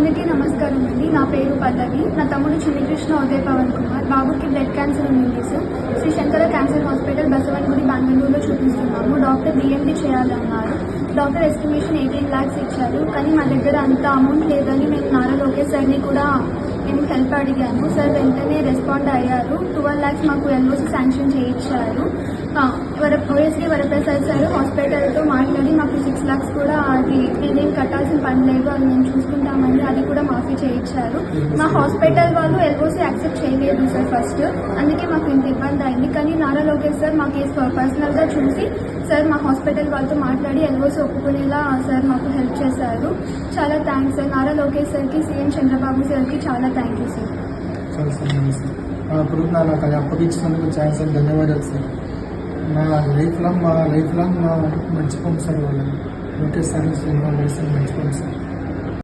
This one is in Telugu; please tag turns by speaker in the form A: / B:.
A: అందరికీ నమస్కారం అండి. నా పేరు పల్లవి. నా తమ్ముడు చిన్నకృష్ణ ఉదయ్ పవన్ కుమార్. బాబుకి బ్లడ్ క్యాన్సర్ ఉంది sir. Sri Shankara cancer hospital Basavanagudi బెంగళూరులో చూపిస్తున్నాము. డాక్టర్ డిఎండి చేయాలన్నారు. డాక్టర్ ఎస్టిమేషన్ ఎయిటీన్ ల్యాక్స్ ఇచ్చారు. కానీ మా దగ్గర అంత అమౌంట్ లేదని మేము నారా లోకేష్ సార్ని కూడా నేను హెల్ప్ అడిగాను సార్ వెంటనే రెస్పాండ్ అయ్యారు. ట్వెల్వ్ ల్యాక్స్ మాకు ఎల్ఓసి శాంక్షన్ చేయించారు. వర ఓఎస్డీ వరప్రసాద్ సార్ హాస్పిటల్తో మాట్లాడారు మాకు కూడా అది నేనేం కట్టాల్సిన పని లేదు అది మేము చూసుకుంటామని అది కూడా మాఫీ చేయించారు. మా హాస్పిటల్ వాళ్ళు ఎల్ఓసి యాక్సెప్ట్ చేయలేదు సార్ ఫస్ట్. అందుకే మాకు ఇంత ఇబ్బంది అయింది. కానీ నారా లోకేష్ సార్ మాకు పర్సనల్గా చూసి సార్ మా హాస్పిటల్ వాళ్ళతో మాట్లాడి ఎల్ఓసి ఒప్పుకునేలా సార్ మాకు హెల్ప్ చేశారు. చాలా థ్యాంక్స్ సార్. నారా లోకేష్ సార్కి సీఎం చంద్రబాబు సార్కి చాలా థ్యాంక్ యూ సార్.
B: చాలా సంతోషం ఇప్పుడు నాకు అది అప్పగించినందుకు చాలా ధన్యవాదాలు సార్. నా లైఫ్ లాంగ్ మా లైఫ్ లాంగ్ మా మర్చిపోం సార్ వాళ్ళని వెంకటేశ్వర సార్ సినిమా మెడిసిన్ మర్చిపోం సార్.